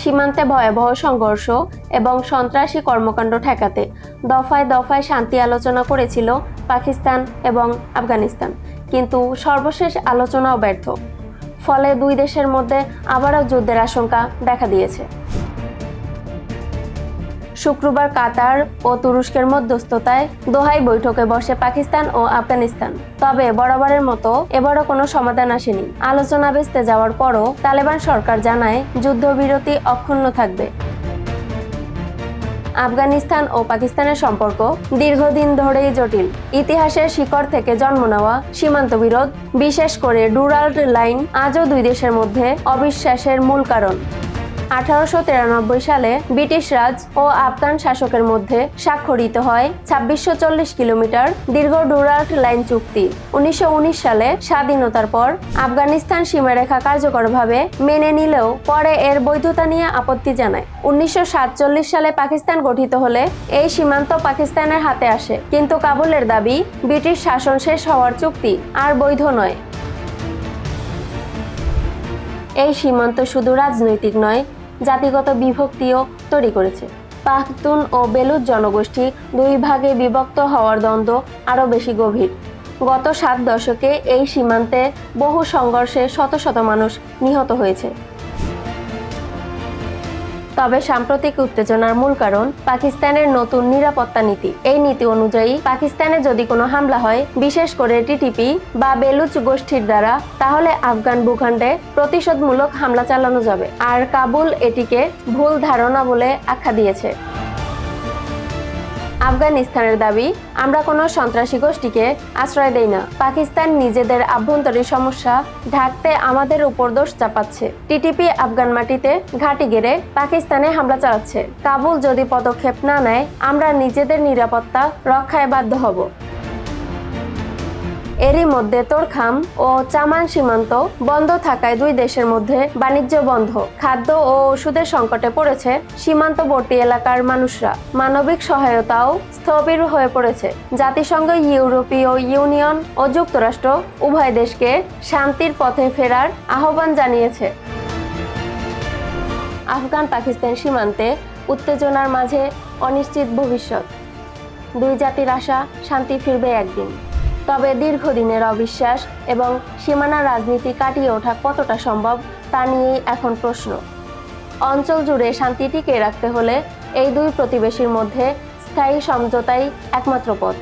সীমান্তে ভয়াবহ সংঘর্ষ এবং সন্ত্রাসী কর্মকাণ্ড ঠেকাতে দফায় দফায় শান্তি আলোচনা করেছিল পাকিস্তান এবং আফগানিস্তান। কিন্তু সর্বশেষ আলোচনাও ব্যর্থ। ফলে দুই দেশের মধ্যে আবারও যুদ্ধের আশঙ্কা দেখা দিয়েছে। শুক্রবার কাতার ও তুরস্কের মধ্যস্থতায় দোহাই বৈঠকে বসে পাকিস্তান ও আফগানিস্তান। তবে বরাবরের মতো এবারও কোনো সমাধান আসেনি। আলোচনা বেসতে যাওয়ার পরও তালেবান সরকার জানায় যুদ্ধবিরতি অক্ষুণ্ণ থাকবে। আফগানিস্তান ও পাকিস্তানের সম্পর্ক দীর্ঘদিন ধরেই জটিল। ইতিহাসের শিকড় থেকে জন্ম নেওয়া সীমান্ত বিরোধ, বিশেষ করে ডুরাল্ড লাইন, আজও দুই দেশের মধ্যে অবিশ্বাসের মূল কারণ। আঠারোশো তিরানব্বই সালে ব্রিটিশ রাজ ও আফগান শাসকের মধ্যে স্বাক্ষরিত হয় ছাব্বিশশো কিলোমিটার দীর্ঘ ডুরাল্ট লাইন চুক্তি। উনিশশো উনিশ সালে স্বাধীনতার পর আফগানিস্তান সীমারেখা কার্যকরভাবে মেনে নিলেও পরে এর বৈধতা নিয়ে আপত্তি জানায়। উনিশশো সাতচল্লিশ সালে পাকিস্তান গঠিত হলে এই সীমান্ত পাকিস্তানের হাতে আসে, কিন্তু কাবুলের দাবি ব্রিটিশ শাসন শেষ হওয়ার চুক্তি আর বৈধ নয়। এই সীমান্ত শুধু রাজনৈতিক নয় জাতিগত বিভক্তিও তৈরি করেছে। পাখতুন ও বেলুচ জনগোষ্ঠী দুই ভাগে বিভক্ত হওয়ার দ্বন্দ্ব আরও বেশি গভীর। গত সাত দশকে এই সীমান্তে বহু সংঘর্ষে শত শত মানুষ নিহত হয়েছে। তবে সাম্প্রতিক উত্তেজনার মূল কারণ পাকিস্তানের নতুন নিরাপত্তা নীতি। এই নীতি অনুযায়ী পাকিস্তানে যদি কোনো হামলা হয়, বিশেষ করে টিটিপি বা বেলুচ গোষ্ঠীর দ্বারা, তাহলে আফগান ভূখণ্ডে প্রতিশোধমূলক হামলা চালানো যাবে। আর কাবুল এটিকে ভুল ধারণা বলে আখ্যা দিয়েছে। আফগানিস্তানের দাবি, আমরা কোনো সন্ত্রাসী গোষ্ঠীকে আশ্রয় দেই না। পাকিস্তান নিজেদের আভ্যন্তরীণ সমস্যা ঢাকতে আমাদের উপর দোষ চাপাচ্ছে। টিটিপি আফগান মাটিতে ঘাঁটি গেড়ে পাকিস্তানে হামলা চালাচ্ছে। কাবুল যদি পদক্ষেপ না নেয়, আমরা নিজেদের নিরাপত্তা রক্ষায় বাধ্য হব। এরই মধ্যে তোরখাম ও চামান সীমান্ত বন্ধ থাকায় দুই দেশের মধ্যে বাণিজ্য বন্ধ। খাদ্য ও ওষুধের সংকটে পড়েছে সীমান্তবর্তী এলাকার মানুষরা। মানবিক সহায়তাও স্থবির হয়ে পড়েছে। জাতিসংঘ, ইউরোপীয় ইউনিয়ন ও যুক্তরাষ্ট্র উভয় দেশকে শান্তির পথে ফেরার আহ্বান জানিয়েছে। আফগান পাকিস্তান সীমান্তে উত্তেজনার মাঝে অনিশ্চিত ভবিষ্যৎ। দুই জাতির আশা শান্তি ফিরবে একদিন। তবে দীর্ঘদিনের অবিশ্বাস এবং সীমানা রাজনীতি কাটিয়ে ওঠা কতটা সম্ভব তা নিয়েই এখন প্রশ্ন। অঞ্চল জুড়ে শান্তি টিকিয়ে রাখতে হলে এই দুই প্রতিবেশীর মধ্যে স্থায়ী সমঝোতাই একমাত্র পথ।